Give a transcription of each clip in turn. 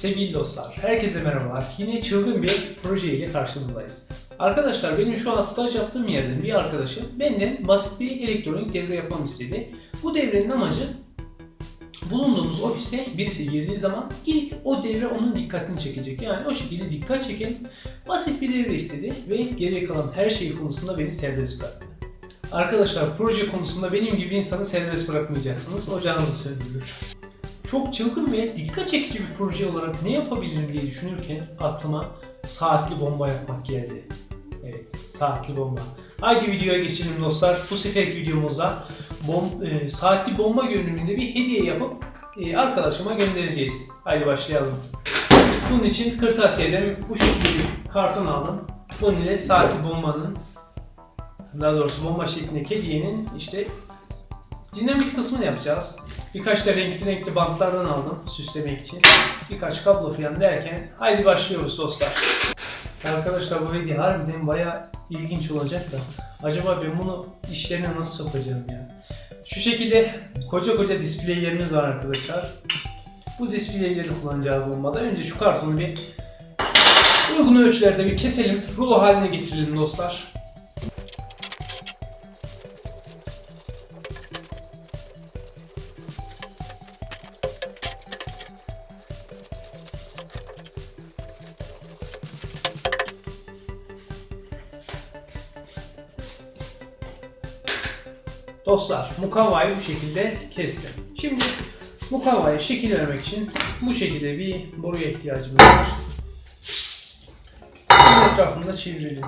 Sevgili dostlar, herkese merhabalar. Yine çılgın bir proje ile karşınızdayız. Arkadaşlar benim şu an staj yaptığım yerden bir arkadaşım benden basit bir elektronik devre yapmamı istedi. Bu devrenin amacı bulunduğumuz ofise birisi girdiği zaman ilk o devre onun dikkatini çekecek. Yani o şekilde dikkat çeken basit bir devre istedi ve geriye kalan her şey konusunda beni serbest bıraktı. Arkadaşlar proje konusunda benim gibi insanı serbest bırakmayacaksınız. Ocağınızı söndürür. Çok çılgın ve dikkat çekici bir proje olarak ne yapabilirim diye düşünürken aklıma saatli bomba yapmak geldi. Evet, saatli bomba. Haydi videoya geçelim dostlar. Bu seferki videomuzda bom, e, saatli bomba görünümünde bir hediye yapıp e, arkadaşıma göndereceğiz. Haydi başlayalım. Bunun için kırtasiyeden bu şekilde bir karton aldım. Bunun ile saatli bombanın daha doğrusu bomba şeklindeki hediyenin işte dinamit kısmını yapacağız. Birkaç da renkli renkli bantlardan aldım süslemek için. Birkaç kablo falan derken haydi başlıyoruz dostlar. Arkadaşlar bu hediye harbiden baya ilginç olacak da acaba ben bunu işlerine nasıl sokacağım ya? Şu şekilde koca koca displeylerimiz var arkadaşlar. Bu displeyleri kullanacağız bombada. Önce şu kartonu bir uygun ölçülerde bir keselim. Rulo haline getirelim dostlar. Dostlar mukavvayı bu şekilde kestim. Şimdi mukavvaya şekil vermek için bu şekilde bir boruya ihtiyacımız var. Bunun etrafında çevirelim.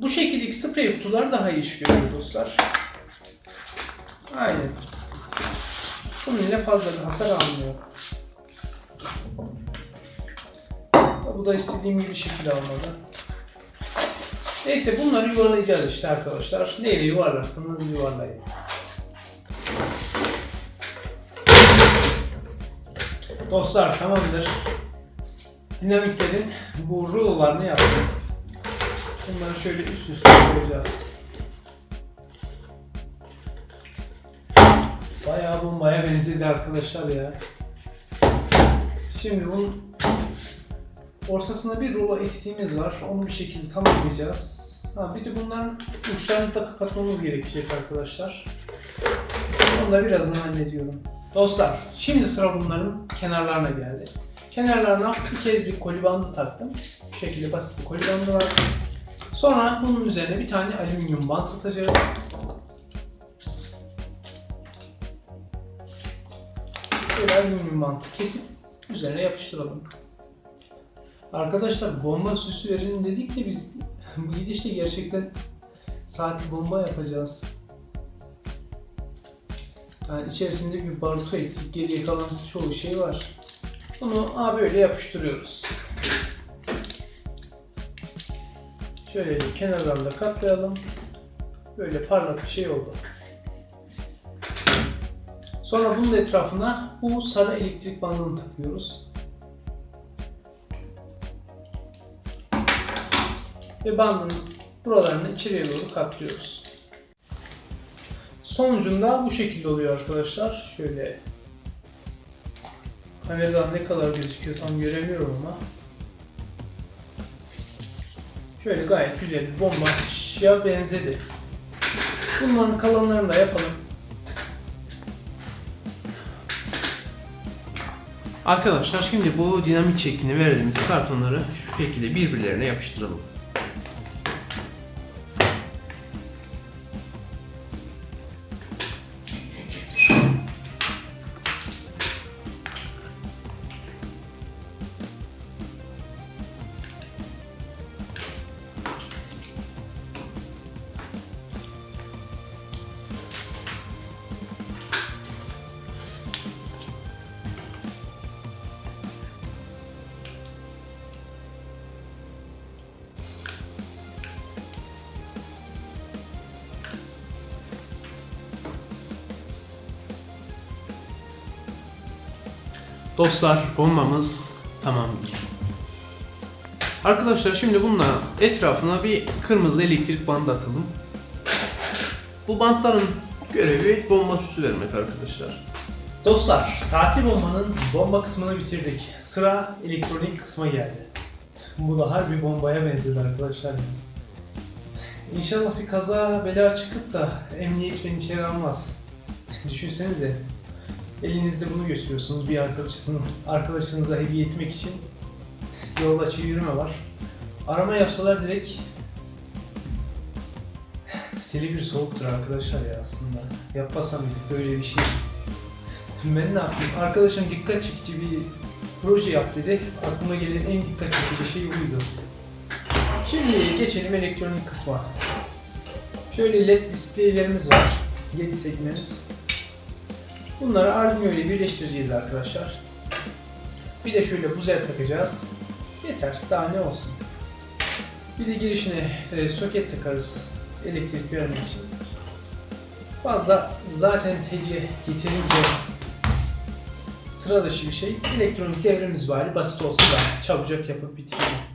Bu şekildeki sprey kutular daha iyi iş dostlar. Aynen. Bunun ile fazla bir hasar almıyor. Bu da istediğim gibi şekil almadı. Neyse bunları yuvarlayacağız işte arkadaşlar. Neyle yuvarlarsanız yuvarlayın. Dostlar tamamdır. Dinamitlerin bu rulolarını yaptım. Bunları şöyle üst üste koyacağız. Bayağı bombaya benzedi arkadaşlar ya. Şimdi bunun ortasında bir rulo eksiğimiz var. Onu bir şekilde tamamlayacağız. Ha, bir de bunların uçlarını da kapatmamız gerekecek arkadaşlar. Onu da birazdan hallediyorum. Dostlar, şimdi sıra bunların kenarlarına geldi. Kenarlarına bir kez bir koli bandı taktım. Bu şekilde basit bir koli bandı var. Sonra bunun üzerine bir tane alüminyum bant atacağız. Böyle alüminyum bantı kesip üzerine yapıştıralım. Arkadaşlar bomba süsü verelim dedik de biz bu gidişle gerçekten saatli bomba yapacağız. Yani içerisinde bir barutu eksik, geriye kalan çoğu şey var. Bunu abi böyle yapıştırıyoruz. Şöyle bir kenarlarla katlayalım. Böyle parlak bir şey oldu. Sonra bunun etrafına bu sarı elektrik bandını takıyoruz. Ve bandın buralarını içeriye doğru katlıyoruz. Sonucunda bu şekilde oluyor arkadaşlar. Şöyle kameradan ne kadar gözüküyor tam göremiyorum ama şöyle gayet güzel bir bombaya benzedi. Bunların kalanlarını da yapalım. Arkadaşlar şimdi bu dinamit şeklini verdiğimiz kartonları şu şekilde birbirlerine yapıştıralım. Dostlar bombamız tamamdır. Arkadaşlar şimdi bununla etrafına bir kırmızı elektrik bandı atalım. Bu bantların görevi bomba süsü vermek arkadaşlar. Dostlar, saatli bombanın bomba kısmını bitirdik. Sıra elektronik kısma geldi. Bu da harbi bombaya benzedi arkadaşlar. İnşallah bir kaza bela çıkıp da emniyet beni içeri almaz. Düşünsenize. Elinizde bunu götürüyorsunuz bir arkadaşınızın, arkadaşınıza hediye etmek için. Yolda yürüme var. Arama yapsalar direkt Silivri soğuktur arkadaşlar ya aslında. Yapmasam mıydık böyle bir şey. Ben ne yapayım? Arkadaşım dikkat çekici bir proje yap dedi. Aklıma gelen en dikkat çekici şey buydu. Şimdi geçelim elektronik kısma. Şöyle led displaylerimiz var. 7 segment. Bunları ile birleştireceğiz arkadaşlar. Bir de şöyle buzer takacağız. Yeter. Daha ne olsun. Bir de girişine e, soket takarız elektrik vermek için. Fazla zaten hediye getirince sıra dışı bir şey. Elektronik devremiz var. Basit olsa da çabucak yapıp bitirelim.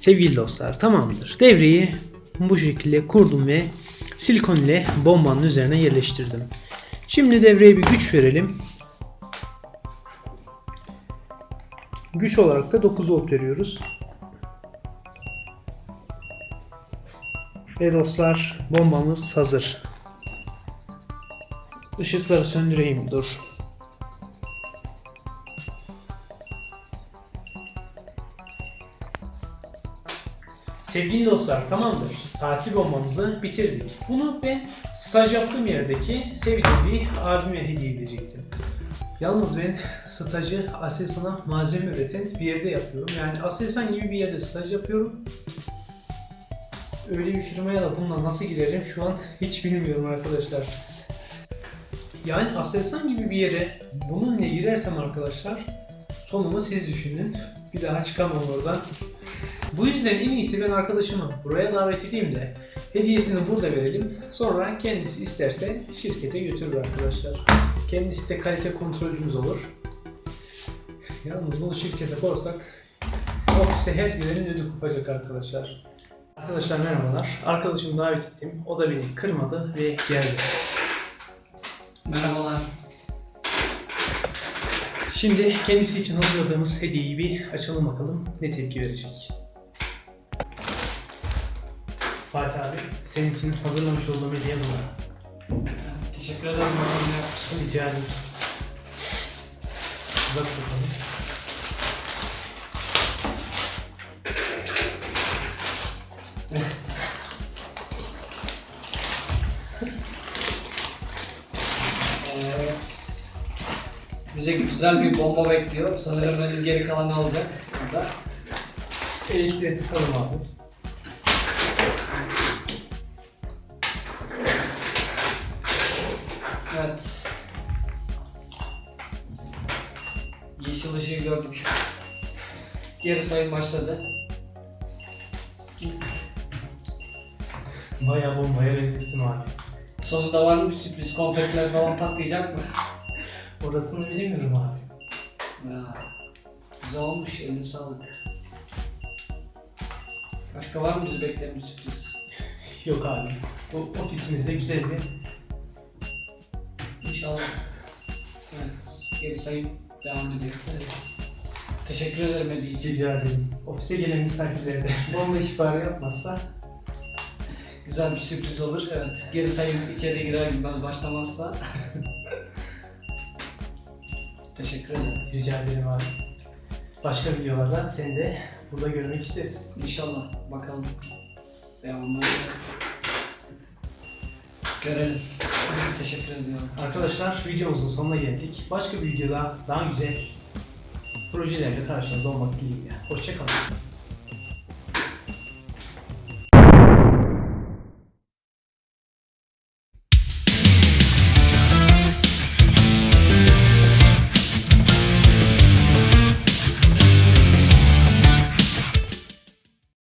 Sevgili dostlar tamamdır. Devreyi bu şekilde kurdum ve silikon ile bombanın üzerine yerleştirdim. Şimdi devreye bir güç verelim. Güç olarak da 9 volt veriyoruz. Ve dostlar bombamız hazır. Işıkları söndüreyim dur. Sevgili dostlar tamamdır. Saatli bombamızı bitirdik. Bunu ben staj yaptığım yerdeki sevdiğim bir abime hediye edecektim. Yalnız ben stajı Aselsan'a malzeme üreten bir yerde yapıyorum. Yani Aselsan gibi bir yerde staj yapıyorum. Öyle bir firmaya da bununla nasıl girerim şu an hiç bilmiyorum arkadaşlar. Yani Aselsan gibi bir yere bununla girersem arkadaşlar sonumu siz düşünün. Bir daha çıkamam oradan. Bu yüzden en iyisi ben arkadaşımı buraya davet edeyim de hediyesini burada verelim. Sonra kendisi isterse şirkete götürür arkadaşlar. Kendisi de kalite kontrolümüz olur. Yalnız bunu şirkete koysak ofise her girenin ödü kopacak arkadaşlar. Arkadaşlar merhabalar. Arkadaşımı davet ettim. O da beni kırmadı ve geldi. Merhabalar. Şimdi kendisi için hazırladığımız hediyeyi bir açalım bakalım ne tepki verecek. Fatih abi, senin için hazırlamış olduğum hediye bu. Teşekkür ederim. Bakalım ne yapmışsın. Rica ederim. Bak bakalım. Evet. Bize güzel bir bomba bekliyor. Sanırım benim geri kalanı olacak burada. Elektriğe tıkalım abi. Evet. Yeşil ışığı gördük. Geri sayım başladı. Bayağı bombaya benzettim abi. Sonunda var mı bir sürpriz? Konfetler falan patlayacak mı? Orasını bilemiyorum abi. Ya, güzel olmuş. Eline sağlık. Başka var mı bizi bekleyen bir sürpriz? Yok abi. Bu ofisimizde güzel bir İnşallah. Evet. Geri sayım devam ediyor. Teşekkür ederim için. rica ederim. Ofise gelen misafirlere de bomba ihbarı yapmazsa Güzel bir sürpriz olur. Evet. Geri sayım içeri girer girmez başlamazsa. Teşekkür ederim. rica ederim abi. Başka videolarda seni de burada görmek isteriz. İnşallah. Bakalım. Devamlı. Görelim. Teşekkür ediyorum. Arkadaşlar videomuzun sonuna geldik. Başka bir videoda daha güzel projelerle karşınızda olmak dileğiyle. Hoşçakalın.